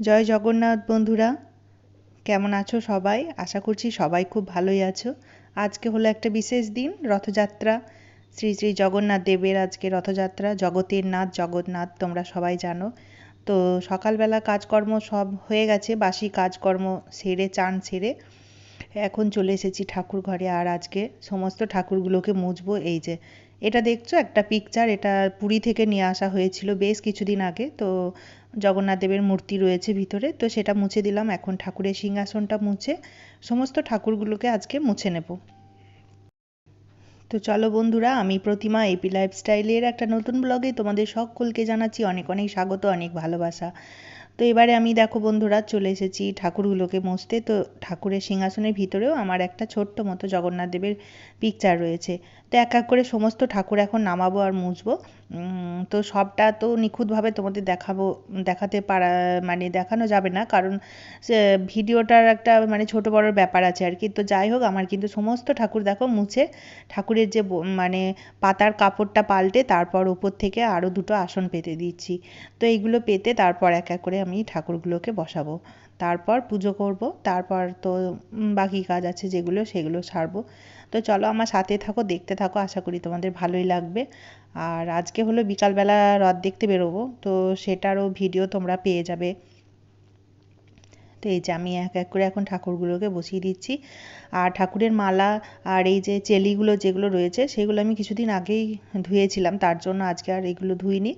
জয় জগন্নাথ বন্ধুরা, কেমন আছো সবাই? আশা করছি সবাই খুব ভালোই আছো। আজকে হলো একটা বিশেষ দিন, রথযাত্রা। শ্রী শ্রী জগন্নাথ দেবের আজকে রথযাত্রা। জগতের নাথ, জগন্নাথ তোমরা সবাই জানো। তো সকালবেলা কাজকর্ম সব হয়ে গেছে, বাসি কাজকর্ম সেরে, চান সেরে এখন চলে এসেছি ঠাকুর ঘরে। আর আজকে সমস্ত ঠাকুরগুলোকে মুছবো। এই যে, এটা দেখছ? একটা পিকচার এটা পুরী থেকে নিয়ে আসা হয়েছিল বেশ কিছুদিন আগে। তো জগন্নাথ দেবের মূর্তি রয়েছে ভিতরে, তো সেটা মুছে দিলাম। এখন ঠাকুরের সিংহাসনটা মুছে সমস্ত ঠাকুরগুলোকে আজকে মুছে নেব। তো চলো বন্ধুরা, আমি প্রতিমা এপি লাইফস্টাইলের একটা নতুন ব্লগে তোমাদের সকলকে জানাচ্ছি অনেক অনেক স্বাগত, অনেক ভালোবাসা। তো এবারে আমি দেখো বন্ধুরা, চলে এসেছি ঠাকুরগুলোকে মুছতে। তো ঠাকুরের সিংহাসনের ভিতরেও আমার একটা ছোট্ট মতো জগন্নাথ দেবের পিকচার রয়েছে। তো এক এক করে সমস্ত ঠাকুর এখন নামাবো আর মুছবো। তো সবটা তো নিখুঁতভাবে তোমাদের দেখাবো, দেখাতে পারা মানে দেখানো যাবে না। কারণ ভিডিওটার একটা মানে ছোট বড় ব্যাপার আছে আর কি। তো যাই হোক, আমার কিন্তু সমস্ত ঠাকুর দেখো মুছে, ঠাকুরের যে মানে পাতার কাপড়টা পাল্টে তারপর উপর থেকে আরও দুটো আসন পেতে দিচ্ছি। তো এইগুলো পেতে তারপর এক এক করে আমি ঠাকুরগুলোকে বসাবো। তারপর পুজো করব, তারপর তো বাকি কাজ আছে যেগুলো, সেগুলো সারবো। তো চলো আমার সাথে থাকো, দেখতে থাকো, আশা করি তোমাদের ভালোই লাগবে। আর আজকে হলো বিকালবেলা রথ দেখতে বেরোবো, তো সেটারও ভিডিও তোমরা পেয়ে যাবে। তো এই যে আমি এক এক করে এখন ঠাকুরগুলোকে বসিয়ে দিচ্ছি। আর ঠাকুরের মালা আর এই যে চেলিগুলো যেগুলো রয়েছে, সেগুলো আমি কিছুদিন আগেই ধুয়েছিলাম, তার জন্য আজকে আর এগুলো ধুইনি।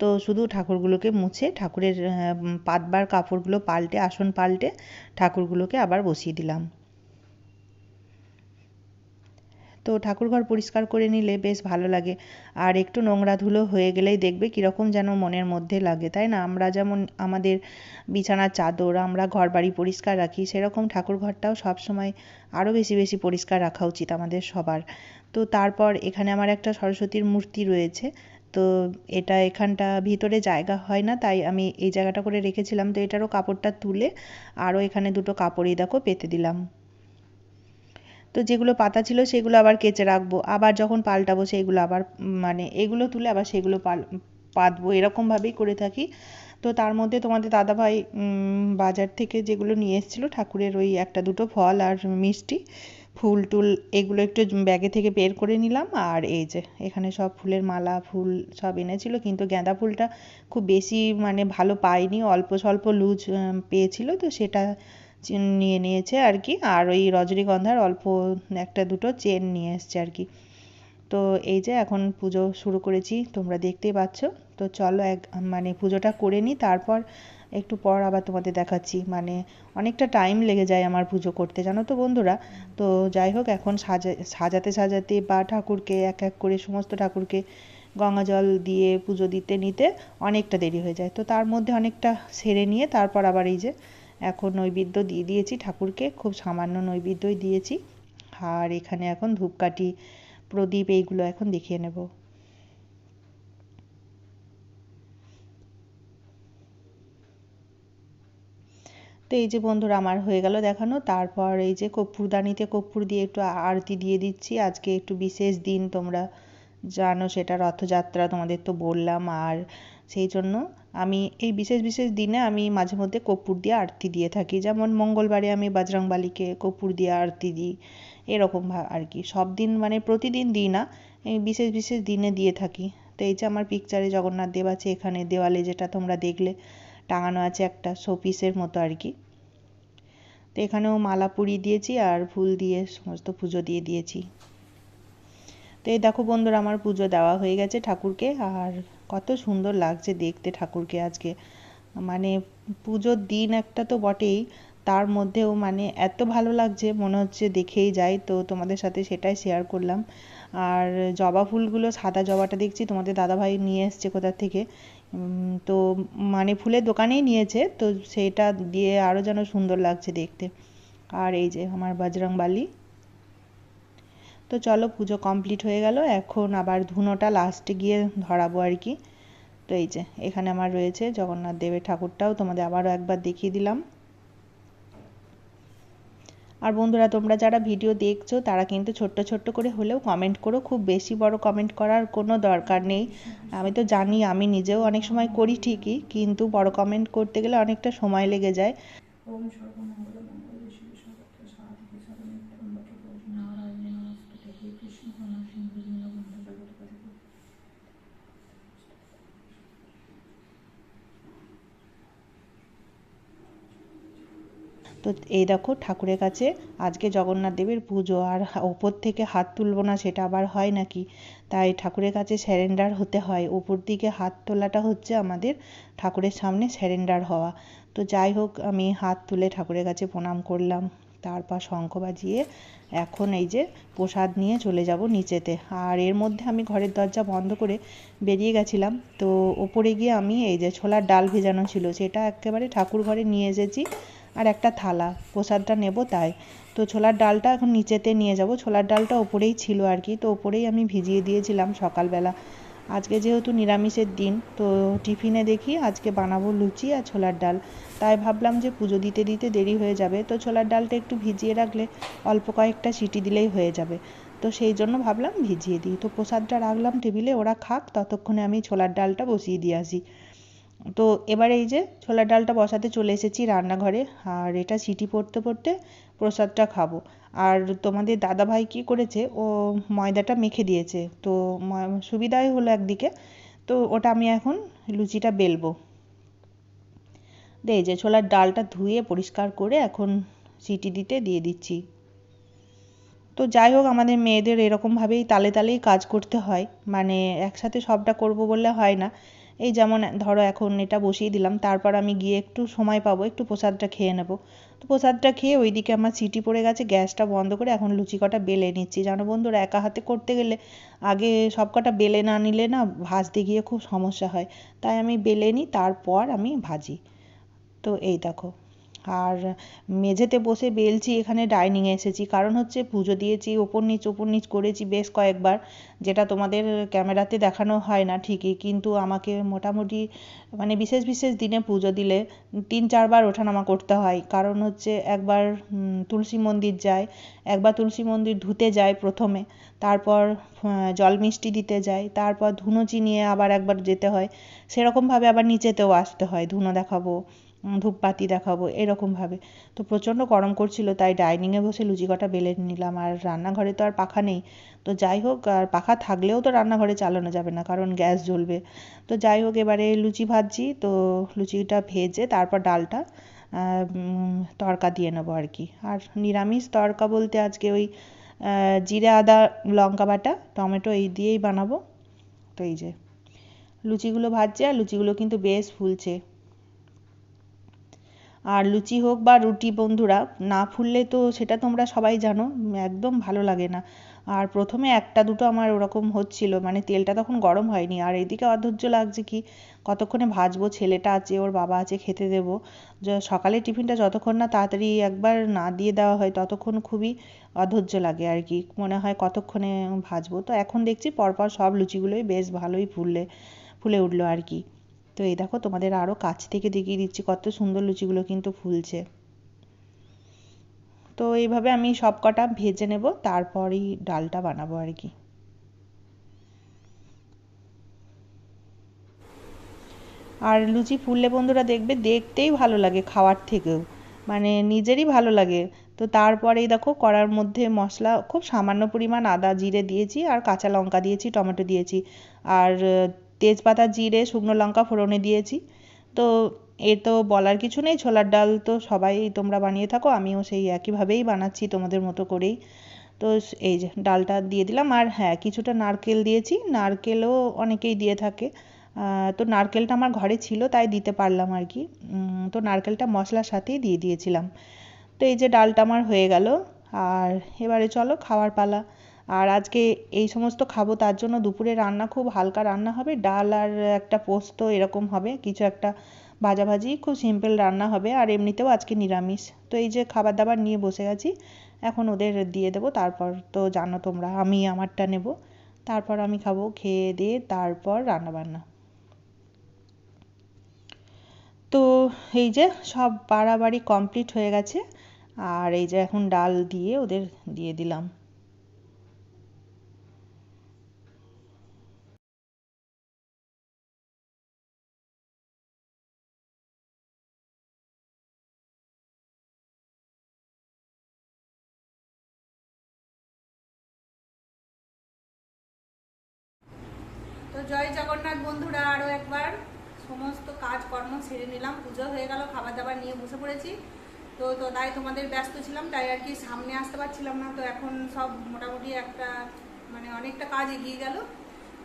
তো শুধু ঠাকুরগুলোকে মুছে ঠাকুরের পাতবার কাপড়গুলো পাল্টে, আসন পাল্টে ঠাকুরগুলোকে আবার বসিয়ে দিলাম। তো ঠাকুরঘর পরিষ্কার করে নিলে বেশ ভালো লাগে। আর একটু নোংরা ধুলো হয়ে গেলেই দেখবে কীরকম যেন মনের মধ্যে লাগে, তাই না? আমরা যেমন আমাদের বিছানার চাদর আমরা ঘর বাড়ি পরিষ্কার রাখি, সেরকম ঠাকুরঘরটাও সবসময় আরও বেশি বেশি পরিষ্কার রাখা উচিত আমাদের সবার। তো তারপর এখানে আমার একটা সরস্বতীর মূর্তি রয়েছে, তো এটা এখানটা ভিতরে জায়গা হয় না, তাই আমি এই জায়গাটা করে রেখেছিলাম, তো এটারও কাপড়টা তুলে আরও এখানে দুটো কাপড়ই দেখো পেতে দিলাম। তো যেগুলো পাতা ছিল সেগুলো আবার কেচে রাখব। আবার যখন পাল্টাবো সেইগুলো আবার মানে এগুলো তুলে আবার সেগুলো পাল, পাতবো। এরকমভাবেই করে থাকি। তো তার মধ্যে তোমাদের দাদাভাই বাজার থেকে যেগুলো নিয়ে এসেছিল ঠাকুরের ওই একটা দুটো ফল আর মিষ্টি, ফুল টুল এগুলো একটু ব্যাগে থেকে বের করে নিলাম। আর এই যে এখানে সব ফুলের মালা, ফুল সব এনেছিল। কিন্তু গাঁদা ফুলটা খুব বেশি মানে ভালো পাইনি। অল্প স্বল্প লুজ পেয়েছিল। তো সেটা নিয়ে নিয়েছে আর কি। আর ওই রজনীগন্ধার অল্প একটা দুটো চেন নিয়ে এসছে আর কি। তো এই যে এখন পুজো শুরু করেছি, তোমরা দেখতেই পাচ্ছ। তো চলো এক মানে পুজোটা করে নিই, তারপর একটু পর আবার তোমাদের দেখাচ্ছি। মানে অনেকটা টাইম লেগে যায় আমার পুজো করতে, জানো তো বন্ধুরা? তো যাই হোক, এখন সাজা, সাজাতে সাজাতে বা ঠাকুরকে এক এক করে সমস্ত ঠাকুরকে গঙ্গা জল দিয়ে পুজো দিতে নিতে অনেকটা দেরি হয়ে যায়। তো তার মধ্যে অনেকটা সেরে নিয়ে তারপর আবার এই যে এখন নৈবেদ্য দিয়ে দিয়েছি ঠাকুরকে, খুব সামান্য নৈবেদ্যই দিয়েছি। আর এখানে এখন ধূপকাঠি, প্রদীপ এইগুলো এখন দেখিয়ে নেব। তো এই যে বন্ধুরা, আমার হয়ে গেল দেখানো। তারপর এই যে কর্পূরদানিতে কর্পূর দিয়ে একটু আরতি দিয়ে দিচ্ছি। আজকে একটু বিশেষ দিন, তোমরা জানো সেটা রথযাত্রা তোমাদের তো বললাম, আর সেই জন্য আমি এই বিশেষ বিশেষ দিনে আমি মাঝে মধ্যে কর্পূর দিয়ে আরতি দিয়ে থাকি। যেমন মঙ্গলবারে আমি বাজরংবালিকে কর্পূর দিয়ে আরতি দিই, এরকম আর কি। সব দিন মানে প্রতিদিন দিই না, এই বিশেষ বিশেষ দিনে দিয়ে থাকি। তো এই যে আমার পিকচারে জগন্নাথ দেব আছে, এখানে দেওয়ালে যেটা তোমরা দেখলে, টাঙানো আছে একটা শোপিসের মতো আর কি। তো এখানেও মালা পুরি দিয়েছি আর ফুল দিয়ে সমস্ত পুজো দিয়ে দিয়েছি। তো এই দেখো বন্ধুরা, আমার পুজো দেওয়া হয়ে গেছে ঠাকুরকে। আর কত সুন্দর লাগছে দেখতে ঠাকুরকে আজকে। মানে পুজোর দিন একটা তো বটেই, তার মধ্যেও মানে এত ভালো লাগছে, মনে হচ্ছে দেখেই যাই। তো তোমাদের সাথে সেটাই শেয়ার করলাম। আর জবা ফুলগুলো, সাদা জবাটা দেখছি তোমাদের দাদাভাই নিয়ে এসছে কোথা থেকে। তো মানে ফুলের দোকানেই নিয়েছে, তো সেটা দিয়ে আরও যেন সুন্দর লাগছে দেখতে। আর এই যে আমার বজরং বালি তো চলো পুজো কমপ্লিট হয়ে গেল। এখন আবার ধুনোটা লাস্টে গিয়ে ধরাবো আর কি। তো এই যে, এখানে আমার রয়েছে জগন্নাথ দেবের ঠাকুরটাও, তোমাদের আবারও একবার দেখিয়ে দিলাম। আর বন্ধুরা, তোমরা যারা ভিডিও দেখছ, তারা কিন্তু ছোট্ট ছোট্ট করে হলেও কমেন্ট করো। খুব বেশি বড় কমেন্ট করার কোনো দরকার নেই। আমি তো জানি, আমি নিজেও অনেক সময় করি ঠিকই, কিন্তু বড় কমেন্ট করতে গেলে অনেকটা সময় লেগে যায়। তো এই দেখো ঠাকুরের কাছে আজকে জগন্নাথ দেবের পুজো, আর ওপর থেকে হাত তুলবো না সেটা আবার হয় নাকি? তাই ঠাকুরের কাছে স্যারেন্ডার হতে হয়। ওপর দিকে হাত তোলাটা হচ্ছে আমাদের ঠাকুরের সামনে স্যারেন্ডার হওয়া। তো যাই হোক, আমি হাত তুলে ঠাকুরের কাছে প্রণাম করলাম। তারপর শঙ্খ বাজিয়ে এখন এই যে প্রসাদ নিয়ে চলে যাব নিচেতে। আর এর মধ্যে আমি ঘরের দরজা বন্ধ করে বেরিয়ে গেছিলাম। তো ওপরে গিয়ে আমি এই যে ছোলার ডাল ভেজানো ছিল, সেটা একেবারে ঠাকুর ঘরে নিয়ে এসেছি আর একটা থালা। প্রসাদটা নেব তাই। তো ছোলার ডালটা এখন নিচেতে নিয়ে যাব। ছোলার ডালটা ওপরেই ছিল আর কি। তো ওপরেই আমি ভিজিয়ে দিয়েছিলাম সকালবেলা। আজকে যেহেতু নিরামিষের দিন, তো টিফিনে দেখি আজকে বানাবো লুচি আর ছোলার ডাল। তাই ভাবলাম যে পুজো দিতে দিতে দেরি হয়ে যাবে, তো ছোলার ডালটা একটু ভিজিয়ে রাখলে অল্প কয়েকটা সিটি দিলেই হয়ে যাবে। তো সেই জন্য ভাবলাম ভিজিয়ে দিই। তো প্রসাদটা রাখলাম টেবিলে, ওরা খাক, ততক্ষণে আমি ছোলার ডালটা বসিয়ে দিয়ে আসি। তো এবার এই যে ছোলার ডালটা বসাতে চলে এসেছি রান্নাঘরে, আর এটা সিটি পড়তে পড়তে প্রসাদটা খাব। আর তোমাদের দাদাভাই কী করেছে? ও ময়দাটা মেখে দিয়েছে। তো সুবিধাই হলো একদিকে। তো ওটা আমি এখন লুচিটা বেলবো। এই যে ছোলার ডালটা ধুয়ে পরিষ্কার করে এখন সিটি দিতে দিয়ে দিচ্ছি। তো যাই হোক, আমাদের মেয়েদের এরকমভাবেই তালে তালেই কাজ করতে হয়। মানে একসাথে সবটা করব বললে হয় না। এই যেমন ধরো এখন এটা বসিয়ে দিলাম, তারপর আমি গিয়ে একটু সময় পাবো, একটু প্রসাদটা খেয়ে নেব। তো প্রসাদটা খেয়ে ওইদিকে আমার সিটি পড়ে গেছে, গ্যাসটা বন্ধ করে এখন লুচি কটা বেলে নিচ্ছি। জানো বন্ধুরা, একা হাতে করতে গেলে আগে সব কটা বেলে না নিলে না ভাজতে গিয়ে খুব সমস্যা হয়। তাই আমি বেলে নিই, তারপর আমি ভাজি। তো এই দেখো। আর মেঝেতে বসে বেলছি এখানে ডাইনিংয়ে এসেছি। কারণ হচ্ছে পুজো দিয়েছি, ওপর নিচ ওপর নিচ করেছি বেশ কয়েকবার, যেটা তোমাদের ক্যামেরাতে দেখানো হয় না ঠিকই। কিন্তু আমাকে মোটামুটি মানে বিশেষ বিশেষ দিনে পুজো দিলে তিন, চারবার ওঠানামা করতে হয়। কারণ হচ্ছে একবার তুলসী মন্দির যায়, একবার তুলসী মন্দির ধুতে যায় প্রথমে, তারপর জল মিষ্টি দিতে যায়, তারপর ধুনোচি নিয়ে আবার একবার যেতে হয়। সেরকমভাবে আবার নিচেতেও আসতে হয়, ধুনো দেখাবো। ধূপবাতি দেখাবো, এরকমভাবে। তো প্রচণ্ড গরম করছিল, তাই ডাইনিংয়ে বসে লুচি কটা বেলে নিলাম। আর রান্নাঘরে তো আর পাখা নেই। তো যাই হোক, আর পাখা থাকলেও তো রান্নাঘরে চালানো যাবে না, কারণ গ্যাস জ্বলবে। তো যাই হোক, এবারে লুচি ভাজছি। তো লুচিটা ভেজে তারপর ডালটা তড়কা দিয়ে নেব আর কি। আর নিরামিষ তড়কা বলতে আজকে ওই জিরে, আদা, লঙ্কা বাটা, টমেটো এই দিয়েই বানাবো। তো এই যে, লুচিগুলো ভাজছে, আর লুচিগুলো কিন্তু বেশ ফুলছে। আর লুচি হোক বা রুটি, বন্ধুরা, না ফুললে তো সেটা তোমরা সবাই জানো, একদম ভালো লাগে না। আর প্রথমে একটা দুটো আমার ওরকম হচ্ছিল মানে তেলটা তখন গরম হয়নি। আর এদিকে অধৈর্য লাগছে কি, কতক্ষণে ভাজবো, ছেলেটা আছে, ওর বাবা আছে, খেতে দেবো। সকালে টিফিনটা যতক্ষণ না তাড়াতাড়ি একবার না দিয়ে দেওয়া হয়, ততক্ষণ খুবই অধৈর্য লাগে আর কি। মনে হয় কতক্ষণে ভাজবো। তো এখন দেখছি পরপর সব লুচিগুলোই বেশ ভালোই ফুললে, ফুলে উঠল আর কি। তো এই দেখো তোমাদের আরও কাছ থেকে দেখিয়ে দিচ্ছি, কত সুন্দর লুচিগুলো কিন্তু ফুলছে। তো এইভাবে আমি সব কটা ভেজে নেব, তারপরই ডালটা বানাবো আর কি। আর লুচি ফুললে বন্ধুরা দেখবে, দেখতেই ভালো লাগে খাওয়ার থেকেও। মানে নিজেরই ভালো লাগে। তো তারপরেই দেখো কড়ার মধ্যে মশলা, খুব সামান্য পরিমাণ আদা, জিরে দিয়েছি আর কাঁচা লঙ্কা দিয়েছি, টমেটো দিয়েছি। আর তেজপাতা, জিরে, শুকনো লঙ্কা ফোড়নে দিয়েছি। তো এ তো বলার কিছু নেই, ছোলার ডাল তো সবাই তোমরা বানিয়ে থাকো, আমিও সেই একইভাবেই বানাচ্ছি তোমাদের মতো করেই। তো এই যে ডালটা দিয়ে দিলাম, আর হ্যাঁ কিছুটা নারকেল দিয়েছি, নারকেলও অনেকেই দিয়ে থাকে। তো নারকেলটা আমার ঘরে ছিল, তাই দিতে পারলাম আর কি। তো নারকেলটা মশলার সাথেই দিয়ে দিয়েছিলাম। তো এই যে ডালটা আমার হয়ে গেল, আর এবারে চলো খাওয়ার পালা। আর আজকে এই সমস্ত খাব, তার জন্য দুপুরে রান্না, খুব হালকা রান্না হবে। ডাল আর একটা পোস্ত এরকম হবে, কিছু একটা ভাজাভাজি, খুব সিম্পল রান্না হবে। আর এমনিতেও আজকে নিরামিষ। তো এই যে খাবার দাবার নিয়ে বসে গেছি এখন ওদের দিয়ে দেবো, তারপর তো জানো তোমরা, আমি আমারটা নেব। তারপর আমি খাব, খেয়ে দিয়ে তারপর রান্নাবান্না। তো এই যে সব বাড়াবাড়ি কমপ্লিট হয়ে গেছে, আর এই যে এখন ডাল দিয়ে ওদের দিয়ে দিলাম। জয় জগন্নাথ বন্ধুরা আরও একবার সমস্ত কাজকর্ম সেরে নিলাম, পুজো হয়ে গেল খাবার দাবার নিয়ে বসে পড়েছি। তো তো তাই তোমাদের ব্যস্ত ছিলাম, তাই আর কি সামনে আসতে পারছিলাম না, তো এখন সব মোটামুটি একটা মানে অনেকটা কাজ এগিয়ে গেল।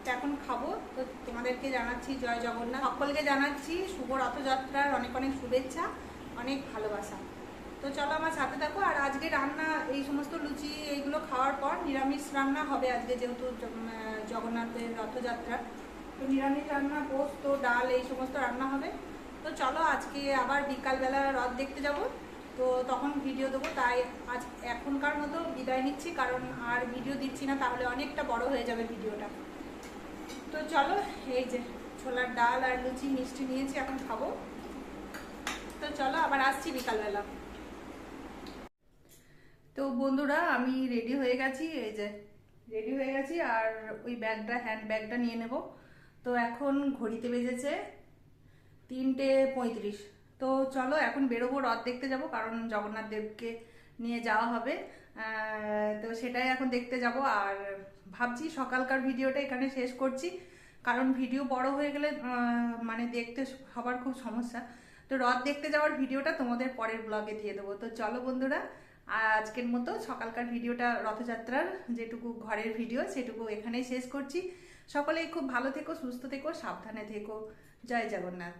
তো এখন খাব, তো তোমাদেরকে জানাচ্ছি জয় জগন্নাথ। সকলকে জানাচ্ছি শুভ রথযাত্রার অনেক অনেক শুভেচ্ছা, অনেক ভালোবাসা। তো চলো আমার সাথে থাকো, আর আজকে রান্না, এই সমস্ত লুচি এইগুলো খাওয়ার পর নিরামিষ রান্না হবে আজকে যেহেতু জগন্নাথের রথযাত্রা। তো নিরামিষ রান্না, পোস্ত, ডাল, এই সমস্ত রান্না হবে। তো চলো আজকে আবার বিকালবেলা রথ দেখতে যাব। তো তখন ভিডিও দেবো, তাই আজ এখনকার মতো বিদায় নিচ্ছি, কারণ আর ভিডিও দিচ্ছি না, তাহলে অনেকটা বড় হয়ে যাবে ভিডিওটা। তো চলো, এই যে ছোলার ডাল আর লুচি মিষ্টি নিয়েছি, এখন খাব। তো চলো আবার আসছি বিকালবেলা। তো বন্ধুরা, আমি রেডি হয়ে গেছি, এই যে রেডি হয়ে গেছি, আর ওই ব্যাগটা হ্যান্ড ব্যাগটা নিয়ে নেব। তো এখন ঘড়িতে বেজেছে তিনটে পঁয়ত্রিশ। তো চলো, এখন বেরোবো, রথ দেখতে যাব, কারণ জগন্নাথ দেবকে নিয়ে যাওয়া হবে। তো সেটাই এখন দেখতে যাব, আর ভাবছি সকালকার ভিডিওটা এখানে শেষ করছি, কারণ ভিডিও বড় হয়ে গেলে মানে দেখতে সবার খুব সমস্যা। তো রথ দেখতে যাওয়ার ভিডিওটা তোমাদের পরের ব্লগে দিয়ে দেবো। তো চলো বন্ধুরা আজকের মতো সকালকার ভিডিওটা রথযাত্রার যেটুকু ঘরের ভিডিও সেটুকু এখানেই শেষ করছি। সকলেই খুব ভালো থেকো, সুস্থ থেকো, সাবধানে থেকো। জয় জগন্নাথ।